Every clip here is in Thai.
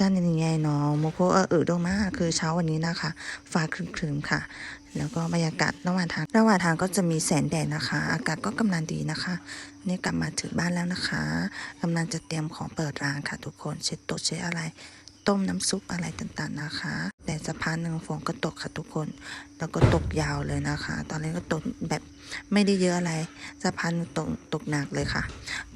ด้านนี้ไงเนาะโมโกเออเออโดมาคือเช้าวันนี้นะคะ ฟ้าครึมๆค่ะ แล้วก็บรรยากาศระหว่างทางระหว่างทางก็จะมีแสงแดดนะคะ อากาศก็กำลังดีนะคะนี่กลับมาถึงบ้านแล้วนะคะกำลังจะเตรียมของเปิดร้านค่ะ ทุกคนเช็ดโต๊ะเช็ดอะไร ต้มน้ำซุปอะไรต่างๆนะคะแต่สะพานหนึ่งฝนก็ตกค่ะทุกคน แล้วก็ตกยาวเลยนะคะ ตอนนี้ก็ตกแบบไม่ได้เยอะอะไรสะพานตกตกหนักเลยค่ะ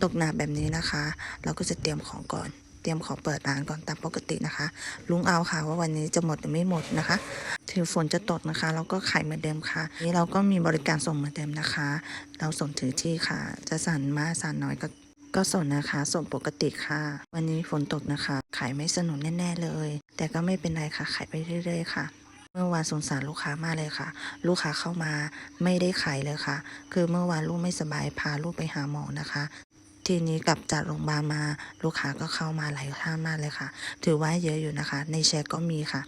ตกหนักแบบนี้นะคะ เราก็จะเตรียมของก่อน เตรียมของเปิดร้านก่อนตามปกตินะคะ ลุงเอาค่ะว่าวันนี้จะหมดหรือไม่หมดนะคะถึงฝนจะตกนะคะเราก็ขายเหมือนเดิมค่ะ นี่เราก็มีบริการส่งเหมือนเดิมนะคะ เราส่งถือที่ค่ะ จะสั่นมากสั่นน้อยก็ก็ส่งนะคะ ส่งปกติค่ะ วันนี้ฝนตกนะคะ ขายไม่สนุนแน่ ๆเลย แต่ก็ไม่เป็นไรค่ะ ขายไปเรื่อยๆค่ะ เมื่อวานสงสารลูกค้ามากเลยค่ะ ลูกค้าเข้ามาไม่ได้ขายเลยค่ะ คือเมื่อวานลูกไม่สบายพาลูกไปหาหมอนะคะ ทีนี้กลับจากโรงพยาบาลมาลูกค้าก็เข้ามาหลายท่านมากเลยค่ะ ถือว่าเยอะอยู่นะคะ ในแชร์ก็มีค่ะ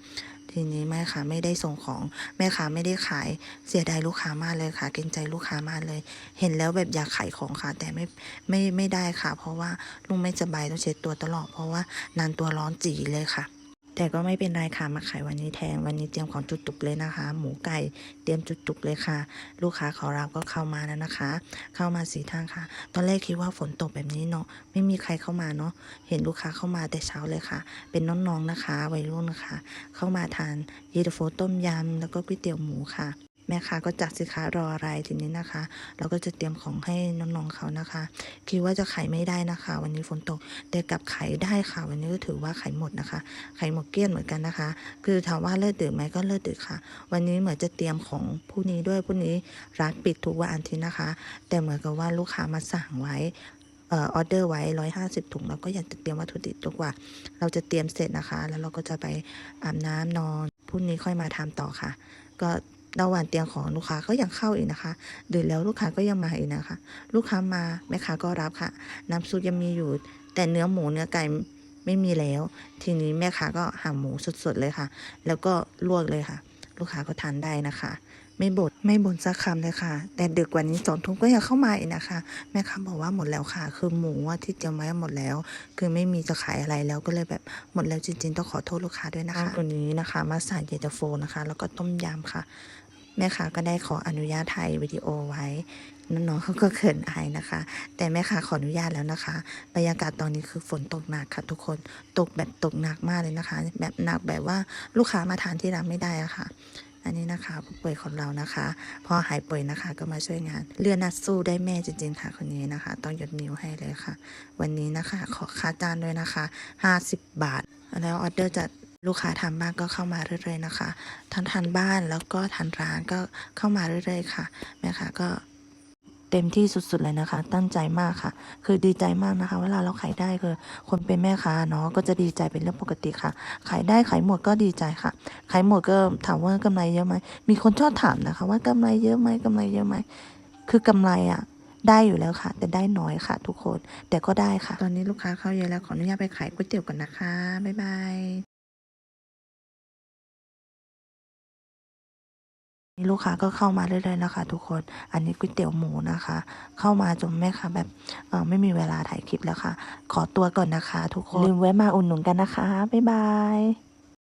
ทีนี้แม่ค่ะไม่ได้ส่งของ แม่ค้าไม่ได้ขายเสียดายลูกค้ามากเลยค่ะ เกรงใจลูกค้ามากเลย เห็นแล้วแบบอยากขายของค่ะ แต่ไม่ไม่ไม่ได้ค่ะ เพราะว่าลุงไม่สบายต้องเช็ดตัวตลอดเพราะว่านานตัวร้อนจีเลยค่ะ แต่ก็ไม่เป็นไรค่ะมาขายวันนี้แทนวันนี้เตรียมของจุกๆเลยนะคะ หมูไก่เตรียมจุกๆเลยค่ะ ลูกค้าของเราก็เข้ามาแล้วนะคะ เข้ามาสีทางค่ะ ตอนแรกคิดว่าฝนตกแบบนี้เนาะไม่มีใครเข้ามาเนาะเห็นลูกค้าเข้ามาแต่เช้าเลยค่ะ เป็นน้องๆนะคะ วัยรุ่นนะคะ เข้ามาทานเย็นตาโฟต้มยำแล้วก็ก๋วยเตี๋ยวหมูค่ะ แม่ค้าก็จัดสิคะรออะไรทีนี้นะคะ เราก็จะเตรียมของให้น้องๆเขานะคะ คิดว่าจะขายไม่ได้นะคะ วันนี้ฝนตกแต่กลับขายได้ค่ะ วันนี้ก็ถือว่าขายหมดนะคะขายหมดเกลี้ยงเหมือนกันนะคะ คือถามว่าเลิศดึกไหมก็เลิศดึกค่ะ วันนี้เหมือนจะเตรียมของผู้นี้ด้วยผู้นี้ร้านปิดทุกวันอาทิตย์นะคะ แต่เหมือนกับว่าลูกค้ามาสั่งไว้เอ่อออเดอร์ไว้ร้อยห้าสิบถุง เราก็อยากจะเตรียมวัตถุดิบทุกว่า เราจะเตรียมเสร็จนะคะ แล้วเราก็จะไปอาบน้ำนอนพรุ่งนี้ค่อยมาทำต่อค่ะ ก็ ระหว่างเตียงของลูกค้าก็ยังเข้าอีกนะคะดื่นแล้วลูกค้าก็ยังมาอีกนะคะ ลูกค้ามาแม่ค้าก็รับค่ะ น้ำซุปยังมีอยู่ แต่เนื้อหมูเนื้อไก่ไม่มีแล้ว ทีนี้แม่ค้าก็หั่นหมูสดๆเลยค่ะ แล้วก็ลวกเลยค่ะ ลูกค้าก็ทานได้นะคะ ไม่บดไม่บ่นสักคำเลยค่ะ แต่ดึกกว่านี้สองทุ่มก็ยังเข้ามาอีกนะคะ แม่ค้าบอกว่าหมดแล้วค่ะ คือหมูที่เตรียมไว้หมดแล้ว คือไม่มีจะขายอะไรแล้วก็เลยแบบหมดแล้วจริงๆต้องขอโทษลูกค้าด้วยนะคะตัวนี้นะคะ มาใส่เย็นตาโฟนะคะ แล้วก็ต้มยำค่ะ แม่ค้าก็ได้ขออนุญาตถ่ายวิดีโอไว้ น้องๆเขาก็เขินอายนะคะ แต่แม่ค้าขออนุญาตแล้วนะคะ บรรยากาศตอนนี้คือฝนตกหนักค่ะทุกคน ตกแบบตกหนักมากเลยนะคะ แบบหนักแบบว่าลูกค้ามาทานที่ร้านไม่ได้อะค่ะอันนี้นะคะผู้ป่วยของเรานะคะ พอหายป่วยนะคะก็มาช่วยงาน เลือดนัดสู้ได้แม่จริงๆค่ะคนนี้นะคะ ต้องยดนิ้วให้เลยค่ะ วันนี้นะคะ ขอค่าจ้างด้วยนะคะ 50 บาท แล้วออเดอร์จาก ลูกค้าทางบ้านก็เข้ามาเรื่อยๆนะคะทั้งทานบ้านแล้วก็ทานร้านก็เข้ามาเรื่อยๆค่ะแม่ค่ะก็เต็มที่สุดๆเลยนะคะ ตั้งใจมากค่ะ คือดีใจมากนะคะ เวลาเราขายได้คือคนเป็นแม่ค้าเนาะก็จะดีใจเป็นเรื่องปกติค่ะ ขายได้ขายหมดก็ดีใจค่ะ ขายหมดก็ถามว่ากำไรเยอะไหมมีคนชอบถามนะคะ ว่ากำไรเยอะไหมกำไรเยอะไหมคือกำไรอะได้อยู่แล้วค่ะ แต่ได้น้อยค่ะทุกคน แต่ก็ได้ค่ะ ตอนนี้ลูกค้าเข้าเยอะแล้วขออนุญาตไปขายก๋วยเตี๋ยวก่อนนะคะบ๊ายบาย นี่ลูกค้าก็เข้ามาเรื่อยๆนะคะ ทุกคน อันนี้ก๋วยเตี๋ยวหมูนะคะ เข้ามาจนแม่ค่ะแบบเออไม่มีเวลาถ่ายคลิปแล้วค่ะ ขอตัวก่อนนะคะ ทุกคนลืมแวะมาอุ่นหนุนกันนะคะ บ๊ายบาย